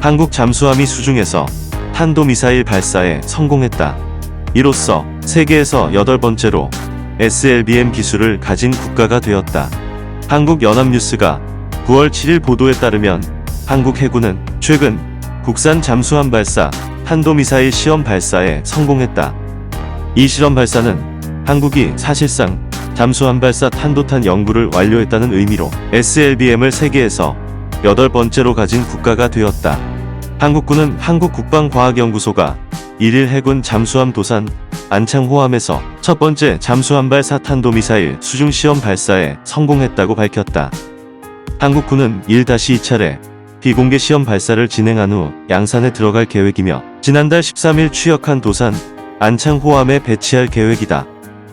한국 잠수함이 수중에서 탄도미사일 발사에 성공했다. 이로써 세계에서 여덟 번째로 SLBM 기술을 가진 국가가 되었다. 한국연합뉴스가 9월 7일 보도에 따르면 한국 해군은 최근 국산 잠수함 발사 탄도미사일 시험 발사에 성공했다. 이 실험 발사는 한국이 사실상 잠수함 발사 탄도탄 연구를 완료했다는 의미로 SLBM을 세계에서 여덟 번째로 가진 국가가 되었다. 한국군은 한국국방과학연구소가 1일 해군 잠수함 도산 안창호함에서 첫 번째 잠수함발 사탄도미사일 수중 시험 발사에 성공했다고 밝혔다. 한국군은 1-2차례 비공개 시험 발사를 진행한 후 양산에 들어갈 계획이며 지난달 13일 취역한 도산 안창호함에 배치할 계획이다.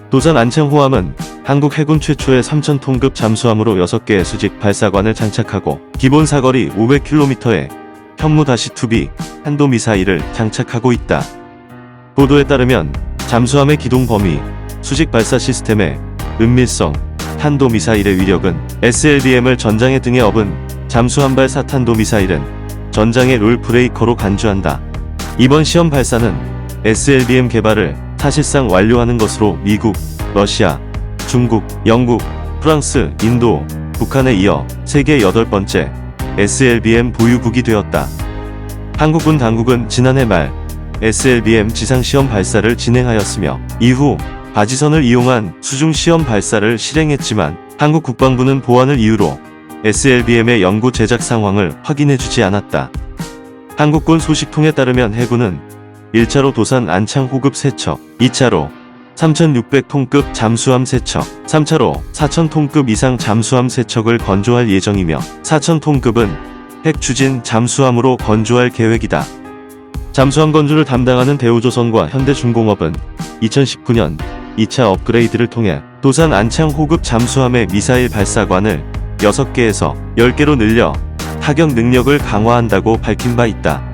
도산 안창호함은 한국 해군 최초의 3,000톤급 잠수함으로 6개의 수직 발사관을 장착하고 기본 사거리 500km의 현무-2B 탄도미사일을 장착하고 있다. 보도에 따르면 잠수함의 기동 범위, 수직 발사 시스템의 은밀성, 탄도미사일의 위력은 SLBM을 전장의 등에 업은 잠수함발 사탄도미사일은 전장의 롤브레이커로 간주한다. 이번 시험 발사는 SLBM 개발을 사실상 완료하는 것으로 미국, 러시아, 중국, 영국, 프랑스, 인도, 북한에 이어 세계 여덟 번째 SLBM 보유국이 되었다. 한국군 당국은 지난해 말 SLBM 지상시험 발사를 진행하였으며 이후 바지선을 이용한 수중 시험 발사를 실행했지만 한국 국방부는 보안을 이유로 SLBM의 연구 제작 상황을 확인해주지 않았다. 한국군 소식통에 따르면 해군은 1차로 도산 안창 호급 세척, 2차로 3,600톤급 잠수함 세척, 3차로 4,000톤급 이상 잠수함 세척을 건조할 예정이며 4,000톤급은 핵 추진 잠수함으로 건조할 계획이다. 잠수함 건조를 담당하는 대우조선과 현대중공업은 2019년 2차 업그레이드를 통해 도산 안창 호급 잠수함의 미사일 발사관을 6개에서 10개로 늘려 타격 능력을 강화한다고 밝힌 바 있다.